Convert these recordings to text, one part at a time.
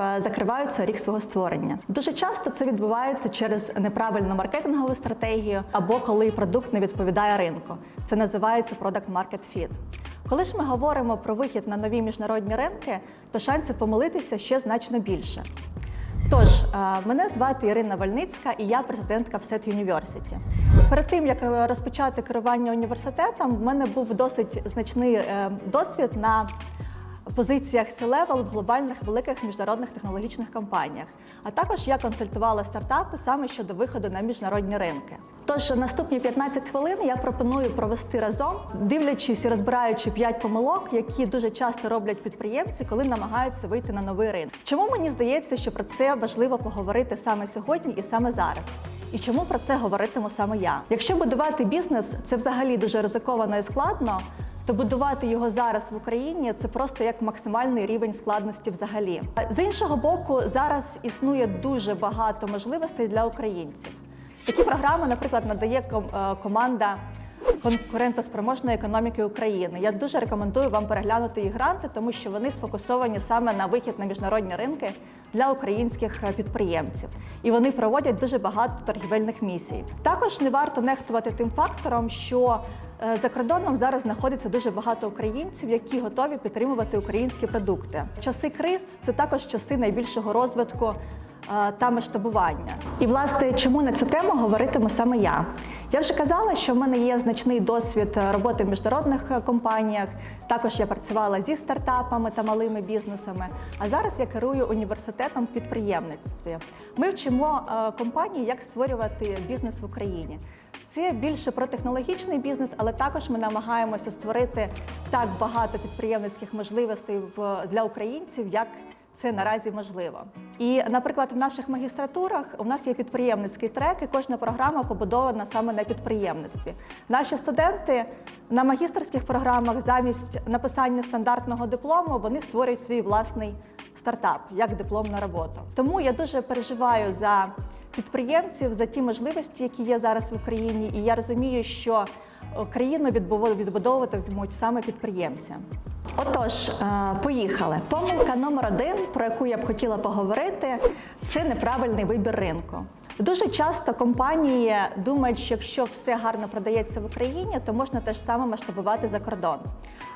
е, закриваються рік свого створення. Дуже часто це відбувається через неправильну маркетингову стратегію або коли продукт не відповідає ринку. Це називається product market fit. Коли ж ми говоримо про вихід на нові міжнародні ринки, то шансів помилитися ще значно більше. Тож, е, мене звати Ірина Вальницька і я президентка Всет University. Перед тим як е, розпочати керування університетом, в мене був досить значний досвід на позиціях C-level в глобальних великих міжнародних технологічних компаніях. А також я консультувала стартапи саме щодо виходу на міжнародні ринки. Тож наступні 15 хвилин я пропоную провести разом, дивлячись і розбираючи 5 помилок, які дуже часто роблять підприємці, коли намагаються вийти на новий ринок. Чому мені здається, що про це важливо поговорити саме сьогодні і саме зараз? І чому про це говоритиму саме я? Якщо будувати бізнес, це взагалі дуже ризиковано і складно. То будувати його зараз в Україні це просто як максимальний рівень складності взагалі. З іншого боку, зараз існує дуже багато можливостей для українців. Такі програми, наприклад, надає е, команда конкурентоспроможної економіки України. Я дуже рекомендую вам переглянути їх гранти, тому що вони сфокусовані саме на вихід на міжнародні ринки для українських е, підприємців, і вони проводять дуже багато торгівельних місій. Також не варто нехтувати тим фактором, що за кордоном зараз знаходиться дуже багато українців, які готові підтримувати українські продукти. Часи криз це також часи найбільшого розвитку е, та масштабування. І власне, чому на цю тему говоритиму саме я? Я вже казала, що в мене є значний досвід е, роботи в міжнародних е, компаніях. Також я працювала зі стартапами та малими бізнесами. А зараз я керую університетом в підприємництві. Ми вчимо е, компанії, як створювати бізнес в Україні. Це більше про технологічний бізнес, але також ми намагаємося створити так багато підприємницьких можливостей для українців, як це наразі можливо. І, наприклад, в наших магістратурах у нас є підприємницький трек, і кожна програма побудована саме на підприємництві. Наші студенти на магістерських програмах замість написання стандартного диплому вони створюють свій власний стартап як дипломна робота. Тому я дуже переживаю за підприємців, за ті можливості, які є зараз в Україні, і я розумію, що е, країну відбудову- відбудовуватимуть саме підприємці. Отож, е, поїхали. Помилка номер один, про яку я б хотіла поговорити, це неправильний вибір ринку. Дуже часто компанії думають, що якщо все гарно продається в Україні, то можна теж саме масштабувати за кордон.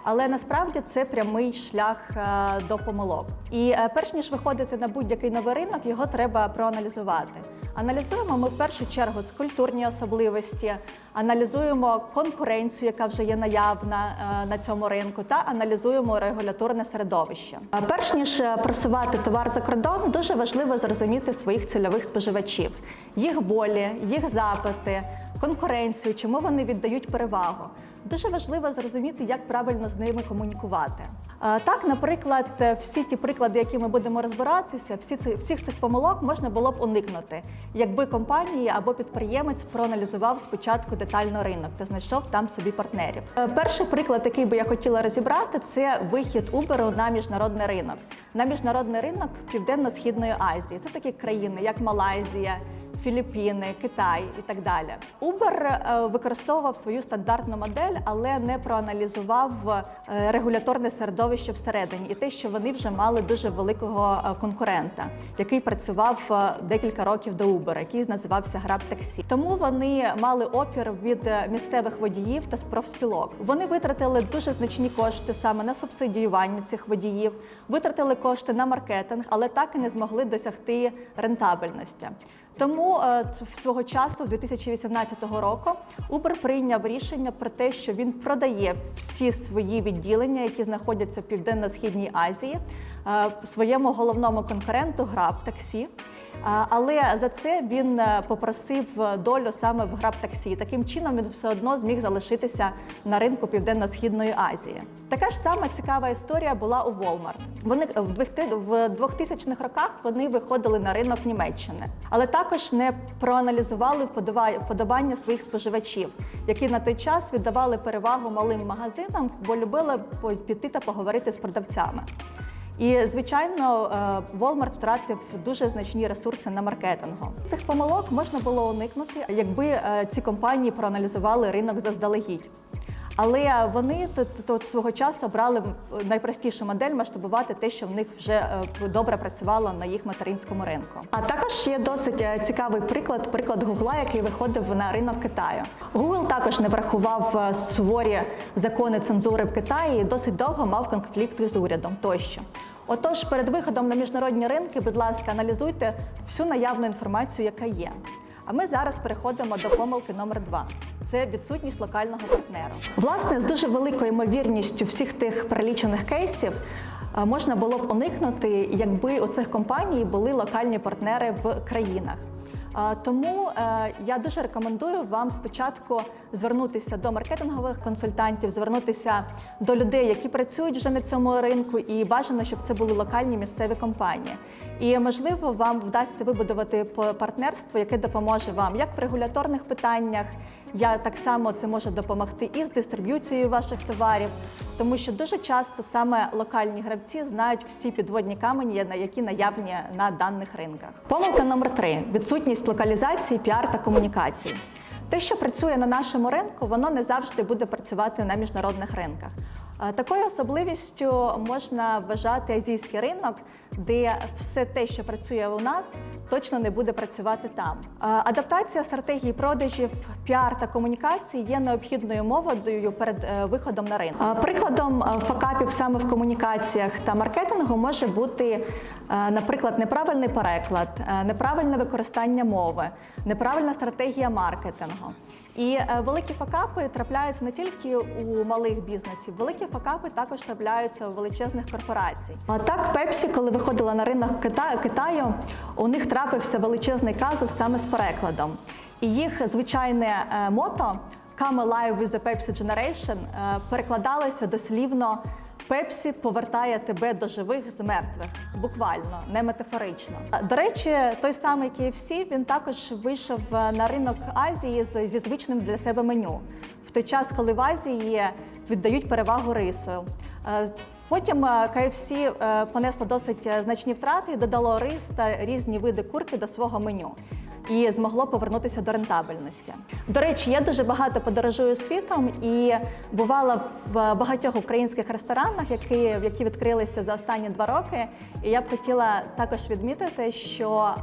Але насправді це прямий шлях е, до помилок. І е, перш ніж виходити на будь-який новий ринок, його треба проаналізувати. Аналізуємо ми в першу чергу культурні особливості, аналізуємо конкуренцію, яка вже є наявна е, на цьому ринку, та аналізуємо регуляторне середовище. Перш ніж просувати товар за кордон, дуже важливо зрозуміти своїх цільових споживачів, їх болі, їх запити, конкуренцію, чому вони віддають перевагу. Дуже важливо зрозуміти, як правильно з ними комунікувати. Так, наприклад, всі ті приклади, які ми будемо розбиратися, всі ці всіх цих помилок можна було б уникнути, якби компанія або підприємець проаналізував спочатку детально ринок та знайшов там собі партнерів. Е, Перший приклад, який би я хотіла розібрати, це вихід Uber на міжнародний ринок. На міжнародний ринок Південно-східної Азії. Це такі країни, як Малайзія. Філіппіни, Китай і так далі. Е, використовував свою стандартну модель, але не проаналізував е, регуляторне середовище всередині і те, що вони вже мали дуже великого е, конкурента, який працював е, декілька років до Uber, який називався Grab Taxi. Тому вони мали опір від місцевих водіїв та профспілок. Вони витратили дуже значні кошти саме на субсидіювання цих водіїв, витратили кошти на маркетинг, але так і не змогли досягти рентабельності. Тому е, свого часу, 2018 року, Uber прийняв рішення про те, що він продає всі свої відділення, які знаходяться в південно-східній Азії, е, своєму головному конкуренту Grab Taxi. Але за це він е, попросив е, долю саме в Grab Taxi. Таким чином він все одно зміг залишитися на ринку Південно-Східної Азії. Така ж сама цікава історія була у Walmart. Вони в 2000 в 2000-х роках вони виходили на ринок Німеччини, але також не проаналізували вподоба- вподобання своїх споживачів, які на той час віддавали перевагу малим магазинам, бо любили піти та поговорити з продавцями. І звичайно, е, Walmart втратив дуже значні ресурси на маркетингу. Цих помилок можна було уникнути, якби е, ці компанії проаналізували ринок заздалегідь. Але вони тут, свого часу брали найпростішу модель масштабувати те, що в них вже е, добре працювало на їх материнському ринку. А також є досить е, цікавий приклад, приклад Гугла, який виходив на ринок Китаю. Google також не врахував е, суворі закони цензури в Китаї і досить довго мав конфлікти з урядом тощо. Отож, перед виходом на міжнародні ринки, будь ласка, аналізуйте всю наявну інформацію, яка є. А ми зараз переходимо до помилки номер два. Це відсутність локального партнера. Власне, з дуже великою ймовірністю всіх тих перелічених кейсів е, можна було б уникнути, якби у цих компаній були локальні партнери в країнах. Тому е, я дуже рекомендую вам спочатку звернутися до маркетингових консультантів, звернутися до людей, які працюють вже на цьому ринку, і бажано, щоб це були локальні місцеві компанії. І можливо, вам вдасться вибудувати партнерство, яке допоможе вам як в регуляторних питаннях. Я так само це може допомогти і з дистриб'юцією ваших товарів, тому що дуже часто саме локальні гравці знають всі підводні камені, які наявні на даних ринках. Помилка номер три відсутність локалізації, піар та комунікації. Те, що працює на нашому ринку, воно не завжди буде працювати на міжнародних ринках. Такою особливістю можна вважати азійський ринок, де все те, що працює у нас, точно не буде працювати там. Адаптація стратегії продажів, піар та комунікації є необхідною мовою перед е, виходом на ринок. Прикладом е, факапів саме в комунікаціях та маркетингу може бути, е, наприклад, неправильний переклад, неправильне використання мови, неправильна стратегія маркетингу. І е, великі факапи трапляються не тільки у малих бізнесів, великі факапи також трапляються у величезних корпорацій. А так, Пепсі, коли виходила на ринок Китаю, Китаю, у них трапився величезний казус саме з перекладом. І їх звичайне е, мото «Come alive with the Pepsi Generation» е, перекладалося дослівно Пепсі повертає тебе до живих з мертвих, буквально, не метафорично. До речі, той самий KFC, він також вийшов е, на ринок Азії зі звичним для себе меню. В той час, коли в Азії віддають перевагу рису. Е, Потім KFC е, понесло досить значні втрати і додало рис та різні види курки до свого меню і змогло повернутися до рентабельності. До речі, я дуже багато подорожую світом і бувала в багатьох українських ресторанах, які, які відкрилися за останні два роки. І я б хотіла також відмітити, що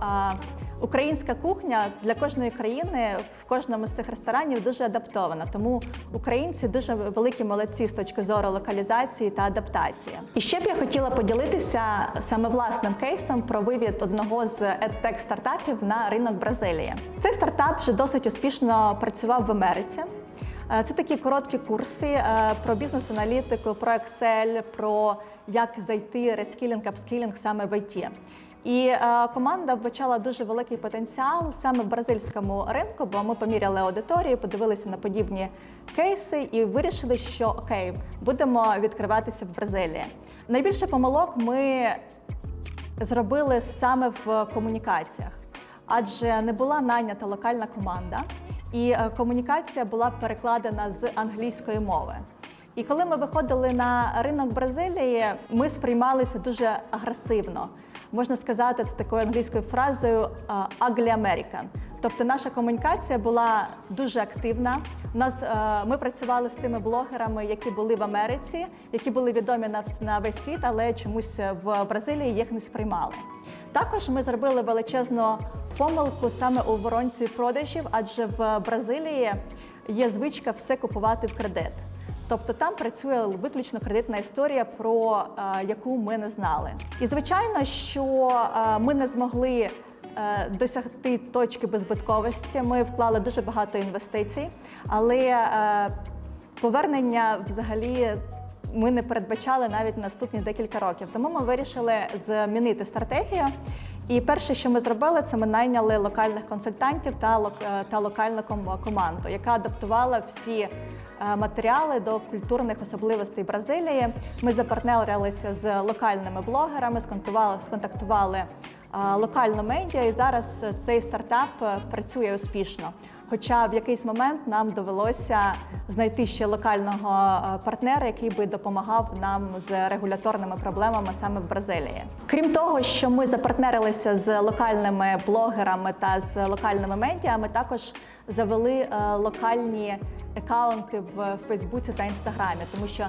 українська кухня для кожної країни в кожному з цих ресторанів дуже адаптована. Тому українці дуже великі молодці з точки зору локалізації та адаптації. І ще б я хотіла поділитися саме власним кейсом про вивід одного з edtech стартапів на ринок Бразилії. Цей стартап вже досить успішно працював в Америці. Е, Це такі короткі курси е, про бізнес-аналітику, про Excel, про як зайти рескілінг, апскілінг саме в IT. І е, команда вбачала дуже великий потенціал саме в бразильському ринку, бо ми поміряли аудиторію, подивилися на подібні кейси і вирішили, що окей, будемо відкриватися в Бразилії. Найбільше помилок ми зробили саме в комунікаціях, адже не була найнята локальна команда, і е, комунікація була перекладена з англійської мови. І коли ми виходили на ринок Бразилії, ми сприймалися дуже агресивно. Можна сказати, це такою англійською фразою «ugly American». Тобто наша комунікація була дуже активна. У нас е, ми працювали з тими блогерами, які були в Америці, які були відомі на весь світ, але чомусь в Бразилії їх не сприймали. Також ми зробили величезну помилку саме у воронці продажів, адже в Бразилії є звичка все купувати в кредит. Тобто там працює виключно кредитна історія, про е, яку ми не знали. І звичайно, що е, ми не змогли е, досягти точки беззбитковості. Ми вклали дуже багато інвестицій, але повернення взагалі. Ми не передбачали навіть наступні декілька років. Тому ми вирішили змінити стратегію. І перше, що ми зробили, це ми найняли локальних консультантів та, е, та локальну ком- команду, яка адаптувала всі е, матеріали до культурних особливостей Бразилії. Ми запартнерилися з локальними блогерами, сконтактували, локальну медіа, і зараз цей стартап е, працює успішно. Хоча в якийсь момент нам довелося знайти ще локального е, партнера, який би допомагав нам з регуляторними проблемами саме в Бразилії. Крім того, що ми запартнерилися з локальними блогерами та з локальними медіа, ми також завели е, локальні акаунти в Фейсбуці та Інстаграмі, тому що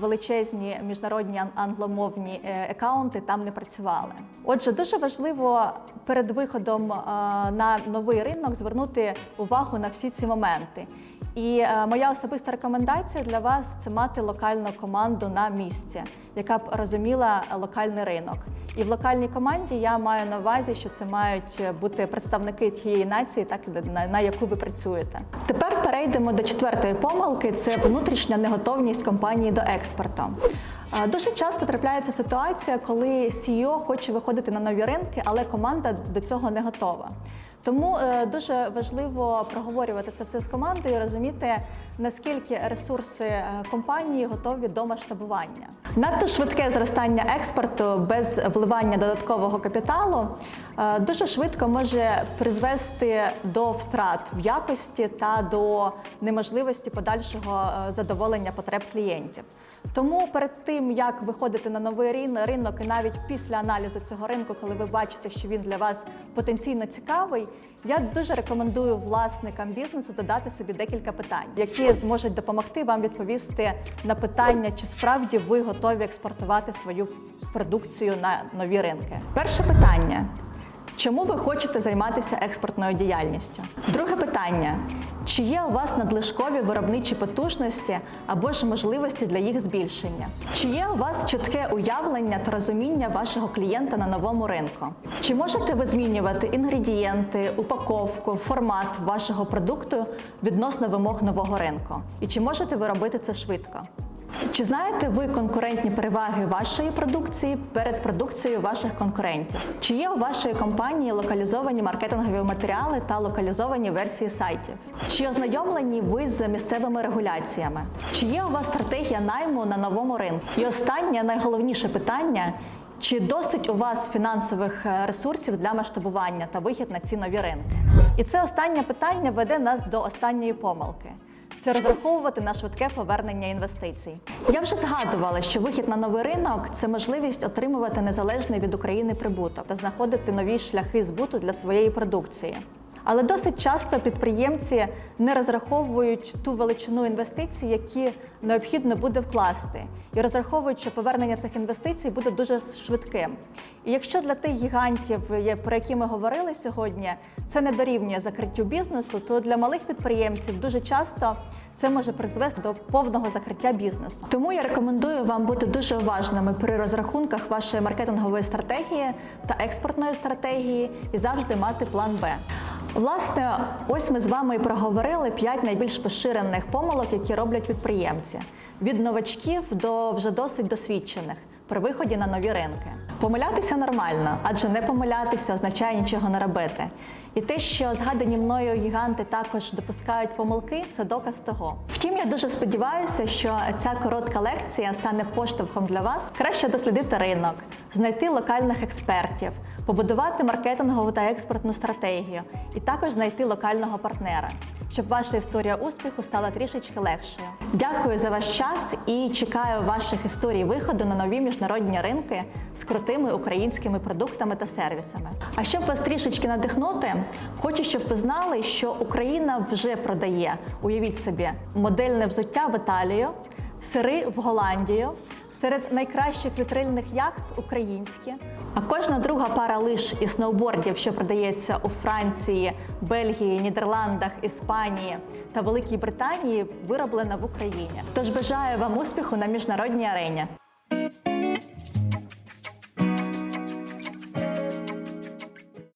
величезні міжнародні ан- англомовні е, акаунти там не працювали. Отже, дуже важливо перед виходом е, на новий ринок звернути увагу на всі ці моменти. І е, моя особиста рекомендація для вас це мати локальну команду на місці, яка б розуміла локальний ринок. І в локальній команді я маю на увазі, що це мають бути представники тієї нації, так на, яку ви працюєте. Тепер перейдемо до четвертої помилки: це внутрішня неготовність компанії до експорту. Е, Дуже часто трапляється ситуація, коли CEO хоче виходити на нові ринки, але команда до цього не готова. Тому е, дуже важливо проговорювати це все з командою, розуміти, наскільки ресурси е, компанії готові до масштабування. Надто швидке зростання експорту без вливання додаткового капіталу е, дуже швидко може призвести до втрат в якості та до неможливості подальшого е, задоволення потреб клієнтів. Тому перед тим як виходити на новий рин- ринок, і навіть після аналізу цього ринку, коли ви бачите, що він для вас потенційно цікавий, я дуже рекомендую власникам бізнесу додати собі декілька питань, які зможуть допомогти вам відповісти на питання, чи справді ви готові експортувати свою продукцію на нові ринки. Перше питання. Чому ви хочете займатися експортною діяльністю? Друге питання: чи є у вас надлишкові виробничі потужності або ж можливості для їх збільшення? Чи є у вас чітке уявлення та розуміння вашого клієнта на новому ринку? Чи можете ви змінювати інгредієнти, упаковку, формат вашого продукту відносно вимог нового ринку? І чи можете ви робити це швидко? Чи знаєте ви конкурентні переваги вашої продукції перед продукцією ваших конкурентів? Чи є у вашої компанії локалізовані маркетингові матеріали та локалізовані версії сайтів? Чи ознайомлені ви з місцевими регуляціями? Чи є у вас стратегія найму на новому ринку? І останнє найголовніше питання. Чи досить у вас фінансових е, ресурсів для масштабування та вихід на ці нові ринки? І це останнє питання веде нас до останньої помилки це розраховувати на швидке повернення інвестицій. Я вже згадувала, що вихід на новий ринок це можливість отримувати незалежний від України прибуток та знаходити нові шляхи збуту для своєї продукції. Але досить часто підприємці не розраховують ту величину інвестицій, які необхідно буде вкласти, і розраховують, що повернення цих інвестицій буде дуже швидким. І якщо для тих гігантів, про які ми говорили сьогодні, це не дорівнює закриттю бізнесу, то для малих підприємців дуже часто це може призвести до повного закриття бізнесу. Тому я рекомендую вам бути дуже уважними при розрахунках вашої маркетингової стратегії та експортної стратегії і завжди мати план Б. Власне, ось ми з вами і проговорили п'ять найбільш поширених помилок, які роблять підприємці від новачків до вже досить досвідчених при виході на нові ринки. Помилятися нормально, адже не помилятися означає нічого не робити. І те, що згадані мною гіганти також допускають помилки, це доказ того. Втім, я дуже сподіваюся, що ця коротка лекція стане поштовхом для вас краще дослідити ринок, знайти локальних експертів, побудувати маркетингову та експортну стратегію і також знайти локального партнера, щоб ваша історія успіху стала трішечки легшою. Дякую за ваш час і чекаю ваших історій виходу на нові міжнародні ринки з крутими українськими продуктами та сервісами. А щоб вас трішечки надихнути, хочу, щоб ви знали, що Україна вже продає, уявіть собі, модельне взуття в Італію, сири в Голландію. Серед найкращих вітрильних яхт українські. А кожна друга пара лиш і сноубордів, що продається у Франції, Бельгії, Нідерландах, Іспанії та Великій Британії, вироблена в Україні. Тож бажаю вам успіху на міжнародній арені.